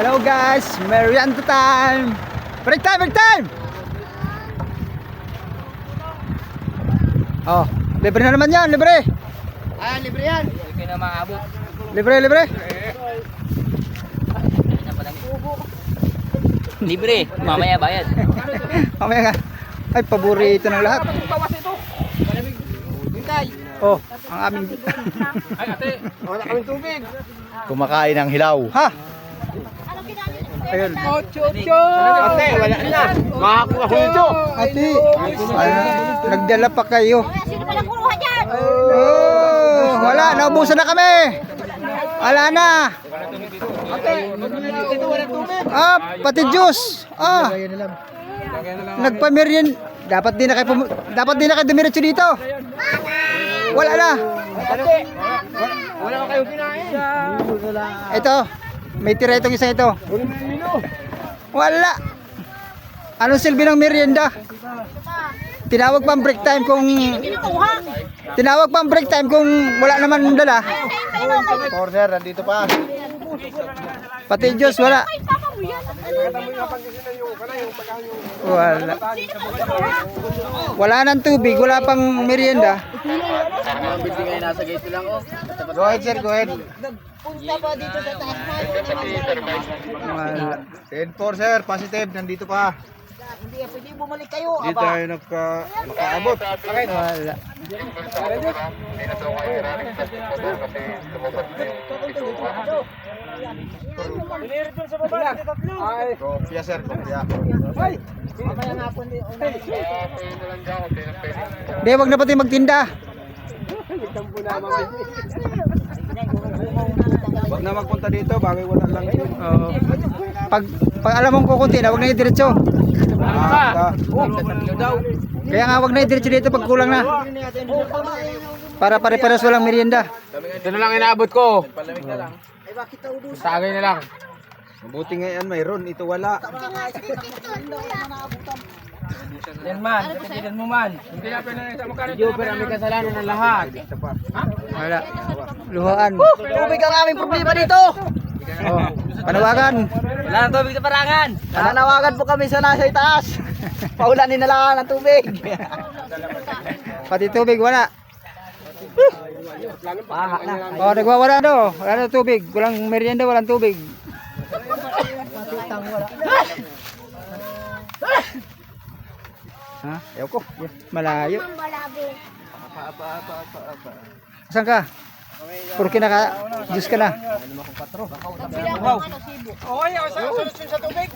Hello guys, merienda time. Break time, break time. Oh, libre na naman yan, libre. Ah, libre yan. Hindi na maabot. Libre, libre. Libre. Mamaya bayad. Mamaya nga. Ay, paborito ng lahat. Bawas ito. Hintay. Oh, ang aming... Ay, ate. Wala kaming tubig. Kumakain ng hilaw. ha? Ayun. Ocho, ocho. Ate, wala na. Makakuha ko ito. Ate, nagdala pa kayo. Sino palang kuruha dyan? Oh, wala, naubusan na kami. Wala na. Ate, ito wala tubig. Ah, pati juice. Ah. Nagpameryen. Dapat din na kayo pum- dapat din na kayo dumiretso dito. Wala na. Ate, wala ka kayong kinain. Ito. May tira itong isa ito. Wala. Anong silbi ng merienda? Tinawag pang break time kung tinawag pang break time kung wala naman dala. Corner, nandito pa. Pati Diyos wala. Wala. Wala nang tubig, wala pang merienda. Go ahead, sir. Go ahead. Punta pa dito sa taas mo. Wala. 10-4, sir. Positive. Nandito pa. Hindi, pwede bumalik kayo. Hindi tayo nagka, makaabot. Wala. Kopya, sir. Kopya. Hindi, wag na pati magtinda. Huwag na magpunta dito. Bagay wala lang yun. Oo. Pag, pag alam mong kukunti na, wag na idiretso. Ah, Kaya nga wag na idiretso dito pag kulang na. Para pare-pares walang merienda. Ito na lang inaabot ko. Sagay na lang. Mabuti nga yan, mayroon. Ito wala. Yan man, katigan mo man. Hindi na pwede na sa mukha. Hindi pero may kasalanan ng lahat. Wala. Luhaan. Tubig ang aming problema dito. Oh. Panawagan. Wala nang tubig sa parangan. Nananawagan po kami sa nasa itaas. Paulanin na lang ng tubig. Pati tubig wala. Oh, nagwawala do. Wala na tubig. Walang merienda, walang tubig. Ha? Ewan ko. Malayo. Saan ka? Puro kinaka, Diyos ka na. Okay, solution sa tubig.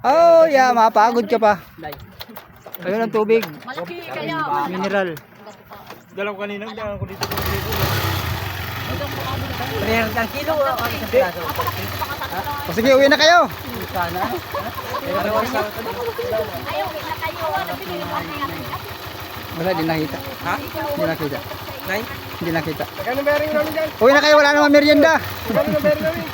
Oh, yeah, mapagod ka pa. Ayun ang tubig. Malaki kayo. Mineral. Dalaw kanina. Dalaw ko dito. O sige, uwi na kayo. Ayaw, kita kayo. Ano, pinili mo ang Wala, di nakita. Ha? Di nakita. Nay? Hindi nakita. Kano bearing namin dyan? Uwi na kayo, wala naman merienda. Kano bearing namin?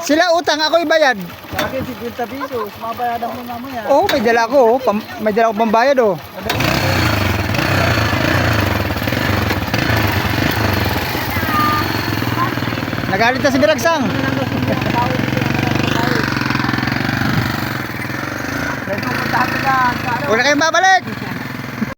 Sila utang, ako ibayad. Bakit 50 pesos? Mabayadan mo mamaya. Oo, may dala ko. oh. May dala ko pambayad oh. Nagalit na si Biragsang. Huwag na kayong babalik.